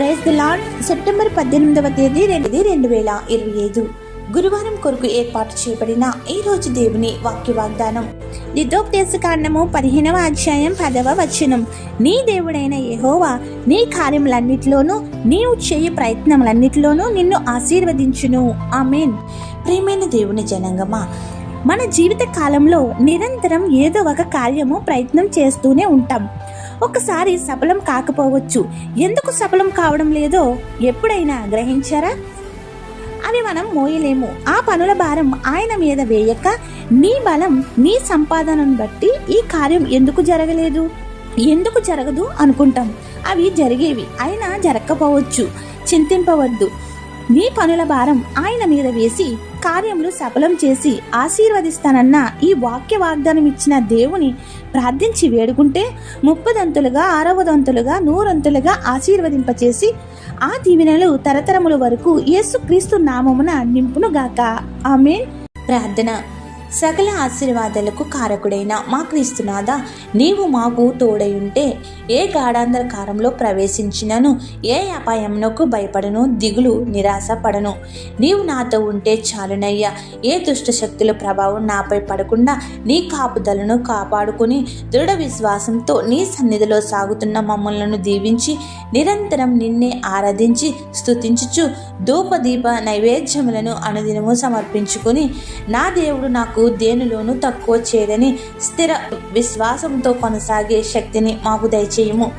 Praise the lord September పద్దెనిమిదవ తేదీ రెండు రెండు వేల ఇరవై ఐదు. గురువారం కొరకు ఏర్పాటు చేయబడిన ఈ రోజు దేవుని వాక్య వాగ్దానం దిద్దోపదేశ కాండము పదిహేనవ అధ్యాయం పదవ వచనం. నీ దేవుడైన యహోవా నీ కార్యములన్నిటిలోనూ నీవు చేయి ప్రయత్నములన్నిటిలోనూ నిన్ను ఆశీర్వదించును. ఆమెన్. ప్రియమైన దేవుని జనంగమా మన జీవిత కాలంలో నిరంతరం ఏదో ఒక కార్యము ప్రయత్నం చేస్తూనే ఉంటాం. ఒకసారి సఫలం కాకపోవచ్చు. ఎందుకు సఫలం కావడం లేదో ఎప్పుడైనా గ్రహించారా? అవి మనం మోయలేము. ఆ పనుల భారం ఆయన మీద వేయక నీ బలం నీ సంపాదనను బట్టి ఈ కార్యం ఎందుకు జరగలేదు? ఎందుకు జరగదు అనుకుంటాం. అవి జరిగేవి అయినా జరగకపోవచ్చు. చింతింపవద్దు. నీ పనుల భారం ఆయన మీద వేసి కార్యములు సఫలం చేసి ఆశీర్వదిస్తానన్న ఈ వాక్య వాగ్దానం ఇచ్చిన దేవుని ప్రార్థించి వేడుకుంటే ముప్పదంతులుగా అరవదంతులుగా నూరంతులుగా ఆశీర్వదింపచేసి ఆ దీవెనలు తరతరముల వరకు యేసుక్రీస్తు నామమున నింపునుగాక. ఆమె ప్రార్థన. సకల ఆశీర్వాదాలకు కారకుడైన మా క్రీస్తునాథ నీవు మాకు తోడయుంటే ఏ గాఢాంధకారంలో ప్రవేశించినను ఏ అపాయమునకు భయపడను దిగులు నిరాశ పడను నీవు నాతో ఉంటే చాలునయ్యా. ఏ దుష్ట శక్తుల ప్రభావం నాపై పడకుండా నీ కాపుదలను కాపాడుకుని దృఢ విశ్వాసంతో నీ సన్నిధిలో సాగుతున్న మమ్మలను దీవించి నిరంతరం నిన్నే ఆరాధించి స్థుతించుచు ధూపదీప నైవేద్యములను అనుదినము సమర్పించుకుని నా దేవుడు నాకు దేనిలోనూ తక్కువ చేయదని స్థిర విశ్వాసంతో కొనసాగే శక్తిని మాకు దయచేయము.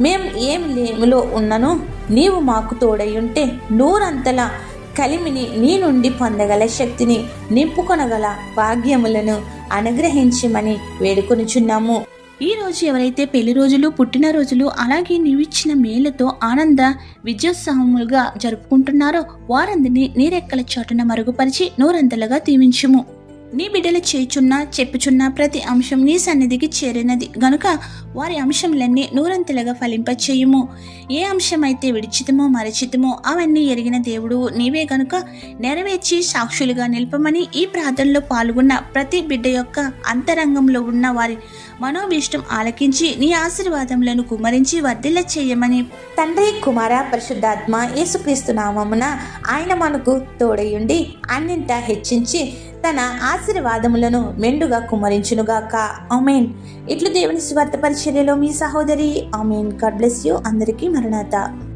మేం ఏం లేములో ఉన్నను నీవు మాకు తోడయుంటే నూరంతల కలిమిని నీ నుండి పొందగల శక్తిని నింపుకొనగల భాగ్యములను అనుగ్రహించమని వేడుకొనుచున్నాము. ఈ రోజు ఎవరైతే పెళ్ళి రోజులు పుట్టినరోజులు అలాగే నీవిచ్చిన మేలతో ఆనంద విద్యోత్సాహములుగా జరుపుకుంటున్నారో వారందరినీ నీరెక్కల చోటున మరుగుపరిచి నూరంతలుగా దీవించుము. నీ బిడ్డలు చేయుచున్న చెప్పుచున్న ప్రతి అంశం నీ సన్నిధికి చేరినది. గనుక వారి అంశంలన్నీ నూరంతలుగా ఫలింపచేయుము. ఏ అంశమైతే విడిచితమో మరచితమో అవన్నీ ఎరిగిన దేవుడు నీవే గనుక నెరవేర్చి సాక్షులుగా నిలపమని ఈ ప్రార్థనలో పాల్గొన్న ప్రతి బిడ్డ యొక్క అంతరంగంలో ఉన్న వారి మనోభీష్టం ఆలకించి నీ ఆశీర్వాదములను కుమరించి వర్ధిల్ల చేయమని తండ్రి కుమార పరిశుద్ధాత్మ యేసుక్రీస్తు నామమున ఆయన మనకు తోడయుండి అన్నింటా హెచ్చించి తన ఆశీర్వాదములను మెండుగా కుమరించునుగాక ఆమెన్. ఇట్లు దేవుని స్వార్థ పరిచర్యలో మీ సహోదరి ఆమెన్. God bless you. అందరికీ మరణాత.